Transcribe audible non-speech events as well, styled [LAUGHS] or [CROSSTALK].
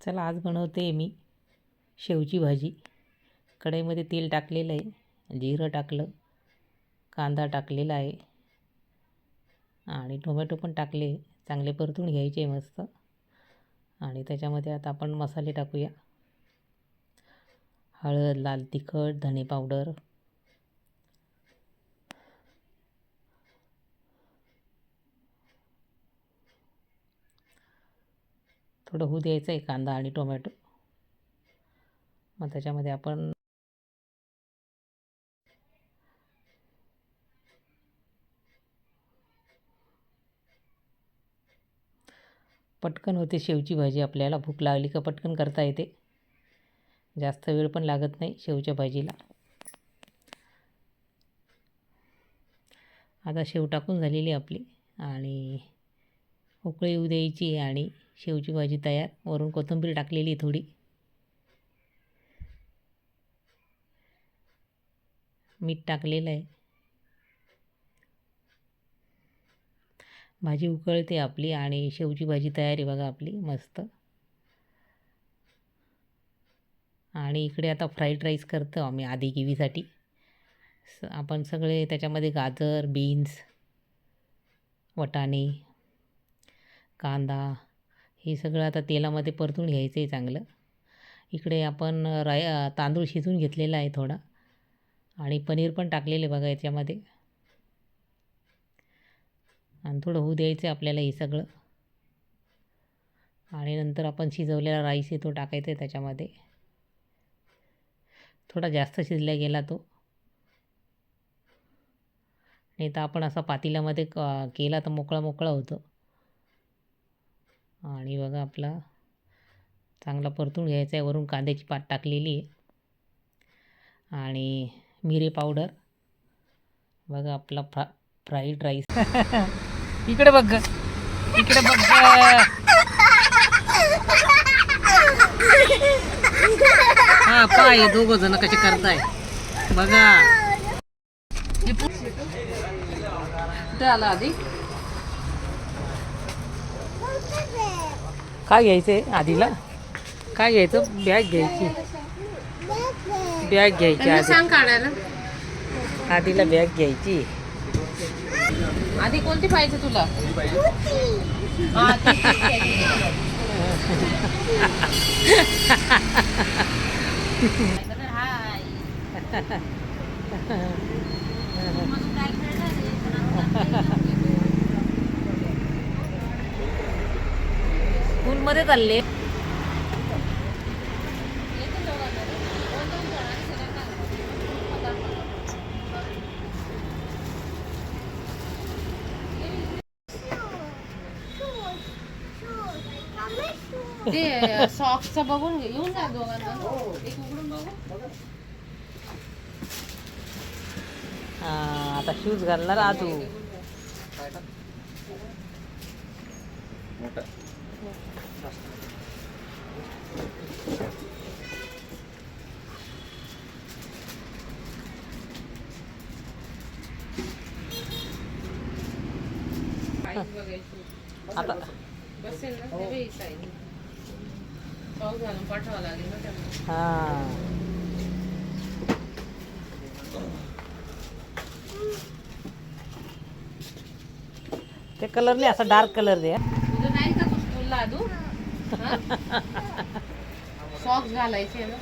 चला आज बनवते मी शेवची भाजी. कढईमध्ये तेल टाकलेलं आहे जिरं टाकलं कांदा टाकलेला आहे आणि टोमॅटो पण टाकले चांगले परतून घ्यायचे मस्त. आणि त्याच्यामध्ये आता आपण मसाले टाकूया. हळद लाल तिखट धणे पावडर. थोडं होऊ द्यायचं आहे कांदा आणि टोमॅटो. मग त्याच्यामध्ये आपण पटकन होते शेवची भाजी. आपल्याला भूक लागली का पटकन करता येते. जास्त वेळ पण लागत नाही शेवच्या भाजीला. आता शेव टाकून झालेली आपली आणि उकळी येऊ द्यायची आणि शेवची भाजी तयार. वरून कोथिंबीर टाकलेली थोडी. मीठ टाकलेलं आहे. भाजी उकळते आपली आणि शेवची भाजी तयार आहे बघा आपली मस्त. आणि इकडे आता फ्राईड राईस करतो आम्ही आधी गिवीसाठी स आपण सगळे त्याच्यामध्ये गाजर बीन्स वटाणे कांदा हे सगळं आता तेलामध्ये परतून घ्यायचं आहे चांगलं. इकडे आपण राय तांदूळ शिजून घेतलेला आहे थोडा. आणि पनीर पण टाकलेले बघा याच्यामध्ये. आणि थोडं होऊ द्यायचं आहे आपल्याला हे सगळं. आणि नंतर आपण शिजवलेला राईस आहे तो टाकायचा आहे त्याच्यामध्ये. थोडा जास्त शिजला गेला तो. नाही तर आपण असा पातेल्यामध्ये क केला तर मोकळा मोकळा होतो. आणि बघा आपला चांगला परतून घ्यायचा आहे. वरून कांद्याची पात टाकलेली आहे. आणि मिरे पावडर. बघा आपला फ्रा फ्राईड राईस. [LAUGHS] इकडे बघ इकडे बघ हा पाय दोघ जण कसे करताय. बघा. आला आधी. काय घ्यायचंय आधीला? काय घ्यायचं? बॅग घ्यायची. बॅग घ्यायची आधी. सांग काढायला. आधीला बॅग घ्यायची. आधी कोणती पाहिजे तुला? हा, ती- ती [LAUGHS] घ्यायची. हाय. स्कूलमध्ये चालले. ते सॉक्सचं बघून घे. येऊन जा दोघांना. एक उघडून बघू. हा, आता शूज घालणार आजू. बघायची आता बसेल ना ते बाई साईज पाऊस घालून पाठवावं लागेल ना त्यामुळे हा. ते कलर नाही असा डार्क कलर दे नाही का तू स्कूलला आदू सॉक्स घालायचे ना